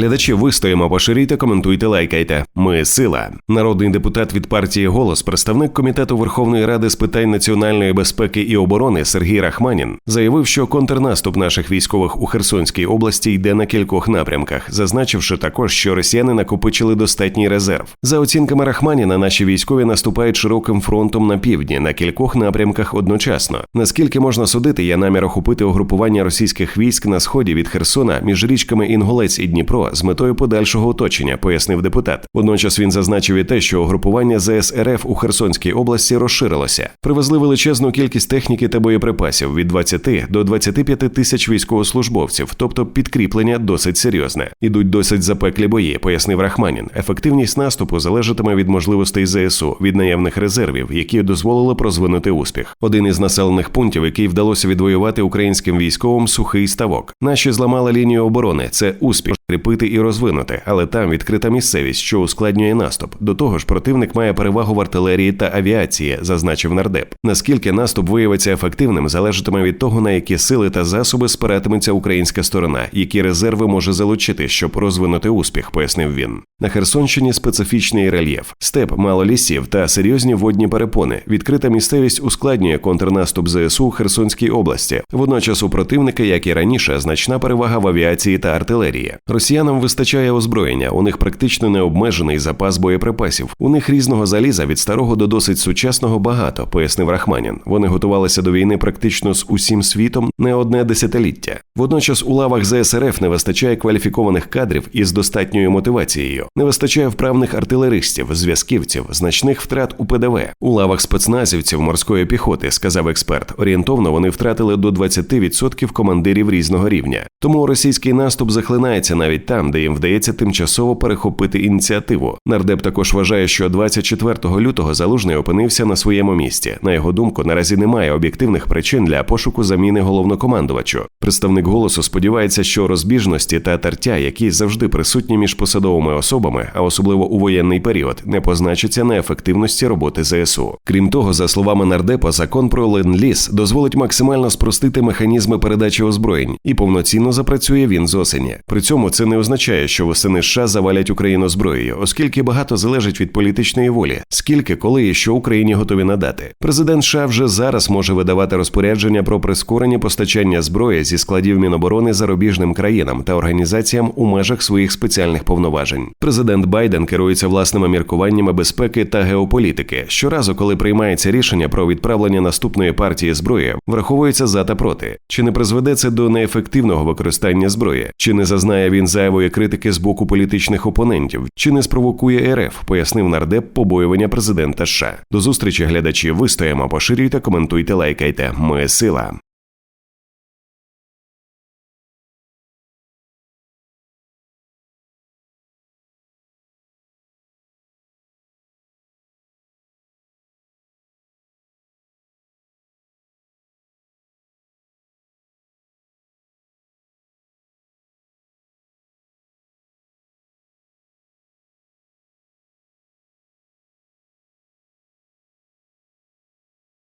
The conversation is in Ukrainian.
Глядачі, вистоїмо, поширюйте, коментуйте, лайкайте. Ми сила. Народний депутат від партії Голос, представник комітету Верховної Ради з питань національної безпеки і оборони Сергій Рахманін заявив, що контрнаступ наших військових у Херсонській області йде на кількох напрямках, зазначивши також, що росіяни накопичили достатній резерв. За оцінками Рахманіна, наші військові наступають широким фронтом на півдні на кількох напрямках одночасно. Наскільки можна судити, є намір охопити угрупування російських військ на сході від Херсона між річками Інгулець і Дніпро з метою подальшого оточення, пояснив депутат. Водночас він зазначив і те, що угрупування ЗСРФ у Херсонській області розширилося. Привезли величезну кількість техніки та боєприпасів від 20 до 25 тисяч військовослужбовців, тобто підкріплення досить серйозне. Ідуть досить запеклі бої, пояснив Рахманін. Ефективність наступу залежатиме від можливостей ЗСУ, від наявних резервів, які дозволили прозвинути успіх. Один із населених пунктів, який вдалося відвоювати українським військовим сухий ставок. Наші зламали лінію оборони. Це успіх кріпити і розвинути, але там відкрита місцевість, що ускладнює наступ. До того ж, противник має перевагу в артилерії та авіації, зазначив нардеп. Наскільки наступ виявиться ефективним, залежатиме від того, на які сили та засоби спиратиметься українська сторона, які резерви може залучити, щоб розвинути успіх, пояснив він. На Херсонщині специфічний рельєф, степ, мало лісів та серйозні водні перепони. Відкрита місцевість ускладнює контрнаступ ЗСУ у Херсонській області. Водночас у противника, як і раніше, значна перевага в авіації та артилерії. Росіянам вистачає озброєння, у них практично необмежений запас боєприпасів. У них різного заліза від старого до досить сучасного багато, пояснив Рахманін. Вони готувалися до війни практично з усім світом не одне десятиліття. Водночас у лавах ЗСРФ не вистачає кваліфікованих кадрів із достатньою мотивацією. Не вистачає вправних артилеристів, зв'язківців, значних втрат у ПДВ. У лавах спецназівців морської піхоти, сказав експерт. Орієнтовно вони втратили до 20% командирів різного рівня. Тому російський наступ захлинається навіть там, де їм вдається тимчасово перехопити ініціативу. Нардеп також вважає, що 24 лютого залужний опинився на своєму місці. На його думку, наразі немає об'єктивних причин для пошуку заміни головнокомандувачу. Представник голосу сподівається, що розбіжності та тертя, які завжди присутні між посадовими особами, а особливо у воєнний період, не позначаться на ефективності роботи ЗСУ. Крім того, за словами нардепа, закон про ленд-ліз дозволить максимально спростити механізми передачі озброєнь, і повноцінно запрацює він з осені. При цьому це не означає, що восени США завалять Україну зброєю, оскільки багато залежить від політичної волі, скільки, коли і що Україні готові надати. Президент США вже зараз може видавати розпорядження про прискорення постачання зброї зі складів Міноборони зарубіжним країнам та організаціям у межах своїх спеціальних повноважень. Президент Байден керується власними міркуваннями безпеки та геополітики. Щоразу, коли приймається рішення про відправлення наступної партії зброї, враховується за та проти. Чи не призведе це до неефективного використання зброї? Чи не зазнає він зайвої критики з боку політичних опонентів? Чи не спровокує РФ? Пояснив нардеп побоювання президента США. До зустрічі глядачі. Вистоїмо, поширюйте, коментуйте, лайкайте. Ми сила.